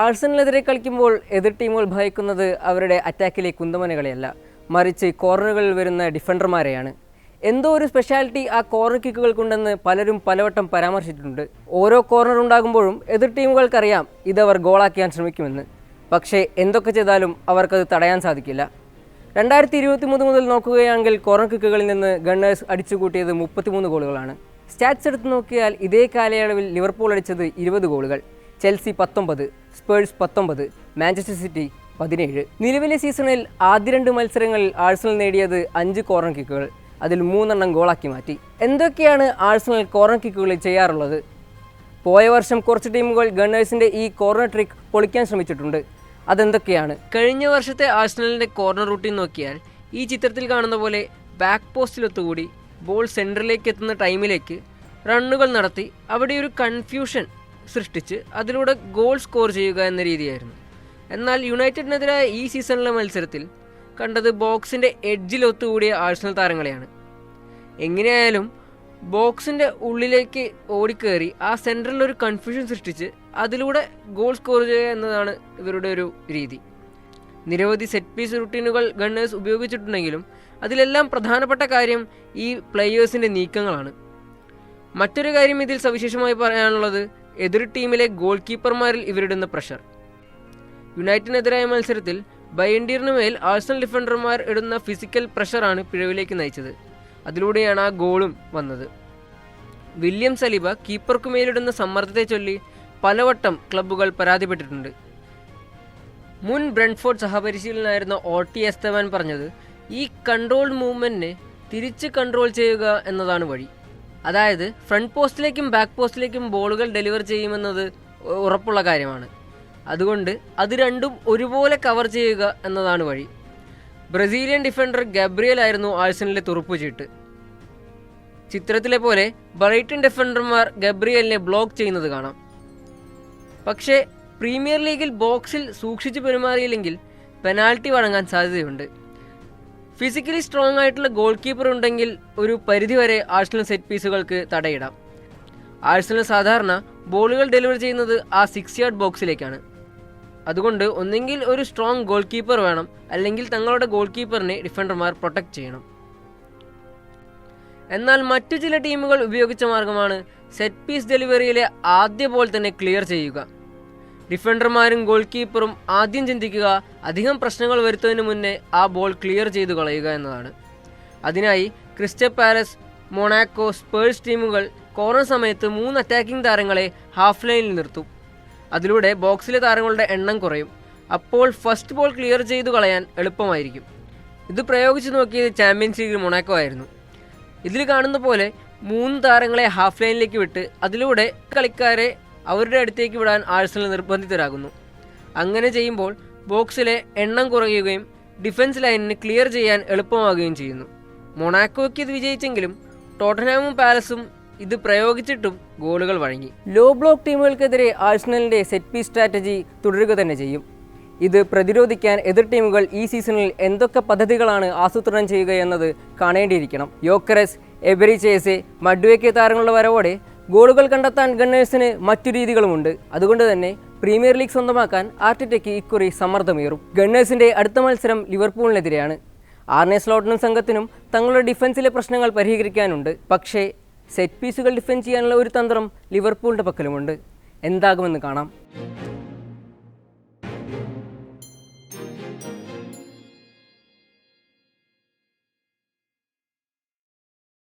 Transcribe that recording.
ആഴ്സണലിനെതിരെ കളിക്കുമ്പോൾ എതിർ ടീമുകൾ ഭയക്കുന്നത് അവരുടെ അറ്റാക്കിലെ കുന്തമനകളെയല്ല. മറിച്ച് കോർണറുകളിൽ വരുന്ന ഡിഫൻഡർമാരെയാണ്. എന്തോ ഒരു സ്പെഷ്യാലിറ്റി ആ കോർണർ കിക്കുകൾക്കുണ്ടെന്ന് പലരും പലവട്ടം പരാമർശിച്ചിട്ടുണ്ട്. ഓരോ കോർണർ ഉണ്ടാകുമ്പോഴും എതിർ ടീമുകൾക്കറിയാം ഇതവർ ഗോളാക്കിയാൻ ശ്രമിക്കുമെന്ന്. പക്ഷേ എന്തൊക്കെ ചെയ്താലും അവർക്കത് തടയാൻ സാധിക്കില്ല. രണ്ടായിരത്തി ഇരുപത്തി മൂന്ന് മുതൽ നോക്കുകയാണെങ്കിൽ കോർണർ കിക്കുകളിൽ നിന്ന് ഗണ്ണേഴ്സ് അടിച്ചുകൂട്ടിയത് മുപ്പത്തിമൂന്ന് ഗോളുകളാണ്. സ്റ്റാറ്റ്സ് എടുത്ത് നോക്കിയാൽ ഇതേ കാലയളവിൽ ലിവർപൂൾ അടിച്ചത് ഇരുപത് ഗോളുകൾ. ചെൽസി പത്തൊമ്പത് സ്പേഴ്സ് പത്തൊമ്പത് മാഞ്ചസ്റ്റർ സിറ്റി പതിനേഴ്. നിലവിലെ സീസണിൽ ആദ്യ രണ്ട് മത്സരങ്ങളിൽ ആഴ്സണൽ നേടിയത് അഞ്ച് കോർണർ കിക്കുകൾ അതിൽ മൂന്നെണ്ണം ഗോളാക്കി മാറ്റി. എന്തൊക്കെയാണ് ആഴ്സണൽ കോർണർ കിക്കുകളിൽ ചെയ്യാറുള്ളത്? പോയ വർഷം കുറച്ച് ടീമുകൾ ഗണ്ണേഴ്സിന്റെ ഈ കോർണർ ട്രിക്ക് പൊളിക്കാൻ ശ്രമിച്ചിട്ടുണ്ട്. അതെന്തൊക്കെയാണ്? കഴിഞ്ഞ വർഷത്തെ ആഴ്സണലിന്റെ കോർണർ റൂട്ടീൻ നോക്കിയാൽ ഈ ചിത്രത്തിൽ കാണുന്ന പോലെ ബാക്ക് പോസ്റ്റിലൊത്തുകൂടി ബോൾ സെന്ററിലേക്ക് എത്തുന്ന ടൈമിലേക്ക് റണ്ണുകൾ നടത്തി അവിടെ ഒരു കൺഫ്യൂഷൻ സൃഷ്ടിച്ച് അതിലൂടെ ഗോൾ സ്കോർ ചെയ്യുക എന്ന രീതിയായിരുന്നു. എന്നാൽ യുണൈറ്റഡിനെതിരായ ഈ സീസണിലെ മത്സരത്തിൽ കണ്ടത് ബോക്സിന്റെ എഡ്ജിൽ ഒത്തുകൂടിയ ആഴ്സണൽ താരങ്ങളെയാണ്. എങ്ങനെയായാലും ബോക്സിന്റെ ഉള്ളിലേക്ക് ഓടിക്കേറി ആ സെന്ററിൽ ഒരു കൺഫ്യൂഷൻ സൃഷ്ടിച്ച് അതിലൂടെ ഗോൾ സ്കോർ ചെയ്യുക എന്നതാണ് ഇവരുടെ ഒരു രീതി. നിരവധി സെറ്റ് പീസ് റുട്ടീനുകൾ ഗണ്ണേഴ്സ് ഉപയോഗിച്ചിട്ടുണ്ടെങ്കിലും അതിലെല്ലാം പ്രധാനപ്പെട്ട കാര്യം ഈ പ്ലെയേഴ്സിന്റെ നീക്കങ്ങളാണ്. മറ്റൊരു കാര്യം ഇതിൽ സവിശേഷമായി പറയാനുള്ളത് എതിർ ടീമിലെ ഗോൾ കീപ്പർമാരിൽ ഇവരിടുന്ന പ്രഷർ യുണൈറ്റഡിനെതിരായ മത്സരത്തിൽ ബയൻഡീറിന് മേൽ ആഴ്സണൽ ഡിഫൻഡർമാർ ഇടുന്ന ഫിസിക്കൽ പ്രഷറാണ് പിഴവിലേക്ക് നയിച്ചത്. അതിലൂടെയാണ് ആ ഗോളും വന്നത്. വില്യം സലിബ കീപ്പർക്കു മേലിടുന്ന സമ്മർദ്ദത്തെ ചൊല്ലി പലവട്ടം ക്ലബ്ബുകൾ പരാതിപ്പെട്ടിട്ടുണ്ട്. മുൻ ബ്രൻഫോർഡ് സഹപരിശീലനായിരുന്ന ഒ ടി എസ്തവാൻ പറഞ്ഞത് ഈ കൺട്രോൾ മൂവ്മെന്റിനെ തിരിച്ച് കൺട്രോൾ ചെയ്യുക എന്നതാണ് വഴി. അതായത് ഫ്രണ്ട് പോസ്റ്റിലേക്കും ബാക്ക് പോസ്റ്റിലേക്കും ബോളുകൾ ഡെലിവർ ചെയ്യുമെന്നത് ഉറപ്പുള്ള കാര്യമാണ്. അതുകൊണ്ട് അത് രണ്ടും ഒരുപോലെ കവർ ചെയ്യുക എന്നതാണ് വഴി. ബ്രസീലിയൻ ഡിഫൻഡർ ഗബ്രിയൽ ആയിരുന്നു ആഴ്സണലിലെ തുറുപ്പുചീട്ട് ചിത്രത്തിലെ പോലെ ബ്രൈറ്റൺ ഡിഫൻഡർമാർ ഗബ്രിയലിനെ ബ്ലോക്ക് ചെയ്യുന്നത് കാണാം. പക്ഷേ പ്രീമിയർ ലീഗിൽ ബോക്സിൽ സൂക്ഷിച്ചു പെരുമാറിയില്ലെങ്കിൽ പെനാൽറ്റി വഴങ്ങാൻ സാധ്യതയുണ്ട്. ഫിസിക്കലി സ്ട്രോങ് ആയിട്ടുള്ള ഗോൾ കീപ്പർ ഉണ്ടെങ്കിൽ ഒരു പരിധിവരെ ആഴ്സണൽ സെറ്റ് പീസുകൾക്ക് തടയിടാം. ആഴ്സണൽ സാധാരണ ബോളുകൾ ഡെലിവർ ചെയ്യുന്നത് ആ സിക്സ് യാർഡ് ബോക്സിലേക്കാണ് അതുകൊണ്ട് ഒന്നെങ്കിൽ ഒരു സ്ട്രോങ് ഗോൾ കീപ്പർ വേണം അല്ലെങ്കിൽ തങ്ങളുടെ ഗോൾ കീപ്പറിനെ ഡിഫൻഡർമാർ പ്രൊട്ടക്ട് ചെയ്യണം. എന്നാൽ മറ്റു ചില ടീമുകൾ ഉപയോഗിച്ച മാർഗമാണ് സെറ്റ് പീസ് ഡെലിവറിയിലെ ആദ്യ ബോൾ തന്നെ ക്ലിയർ ചെയ്യുക. ഡിഫൻഡർമാരും ഗോൾ കീപ്പറും ആദ്യം ചിന്തിക്കുക അധികം പ്രശ്നങ്ങൾ വരുത്തുന്നതിന് മുന്നേ ആ ബോൾ ക്ലിയർ ചെയ്തു കളയുക എന്നതാണ്. അതിനായി ക്രിസ്റ്റ്യ പാലസ് മൊണാക്കോ സ്പേഴ്സ് ടീമുകൾ കോർണർ സമയത്ത് മൂന്ന് അറ്റാക്കിംഗ് താരങ്ങളെ ഹാഫ് ലൈനിൽ നിർത്തും. അതിലൂടെ ബോക്സിലെ താരങ്ങളുടെ എണ്ണം കുറയും. അപ്പോൾ ഫസ്റ്റ് ബോൾ ക്ലിയർ ചെയ്തു കളയാൻ എളുപ്പമായിരിക്കും. ഇത് പ്രയോഗിച്ച് നോക്കിയത് ചാമ്പ്യൻസ് ലീഗ് മൊണാക്കോ ആയിരുന്നു. ഇതിൽ കാണുന്ന പോലെ മൂന്ന് താരങ്ങളെ ഹാഫ് ലൈനിലേക്ക് വിട്ട് അതിലൂടെ കളിക്കാരെ അവരുടെ അടുത്തേക്ക് വിടാൻ ആഴ്സണൽ നിർബന്ധിതരാകുന്നു. അങ്ങനെ ചെയ്യുമ്പോൾ ബോക്സിലെ എണ്ണം കുറയുകയും ഡിഫൻസ് ലൈനിന് ക്ലിയർ ചെയ്യാൻ എളുപ്പമാകുകയും ചെയ്യുന്നു. മൊണാക്കോയ്ക്ക് ഇത് വിജയിച്ചെങ്കിലും ടോട്ടനാമും പാലസും ഇത് പ്രയോഗിച്ചിട്ടും ഗോളുകൾ വഴങ്ങി. ലോ ബ്ലോക്ക് ടീമുകൾക്കെതിരെ ആഴ്സണലിന്റെ സെറ്റ് പീസ് സ്ട്രാറ്റജി തുടരുക തന്നെ ചെയ്യും. ഇത് പ്രതിരോധിക്കാൻ എതിർ ടീമുകൾ ഈ സീസണിൽ എന്തൊക്കെ പദ്ധതികളാണ് ആസൂത്രണം ചെയ്യുക എന്നത് കാണേണ്ടിയിരിക്കണം. യോക്കറസ് എബരിചേസെ മഡ്വേക്കെ താരങ്ങളുടെ വരവോടെ ഗോളുകൾ കണ്ടെത്താൻ ഗണ്ണേഴ്സിന് മറ്റു രീതികളുമുണ്ട്. അതുകൊണ്ട് തന്നെ പ്രീമിയർ ലീഗ് സ്വന്തമാക്കാൻ ആർട്ടിറ്റയ്ക്ക് ഇക്കുറി സമ്മർദ്ദമേറും. ഗണ്ണേഴ്സിന്റെ അടുത്ത മത്സരം ലിവർപൂളിനെതിരെയാണ്. ആർനെ സ്ലോട്ടിനും സംഘത്തിനും തങ്ങളുടെ ഡിഫൻസിലെ പ്രശ്നങ്ങൾ പരിഹരിക്കാനുണ്ട്. പക്ഷേ സെറ്റ് പീസുകൾ ഡിഫെൻഡ് ചെയ്യാനുള്ള ഒരു തന്ത്രം ലിവർപൂളിന്റെ പക്കലുമുണ്ട്. എന്താകുമെന്ന് കാണാം.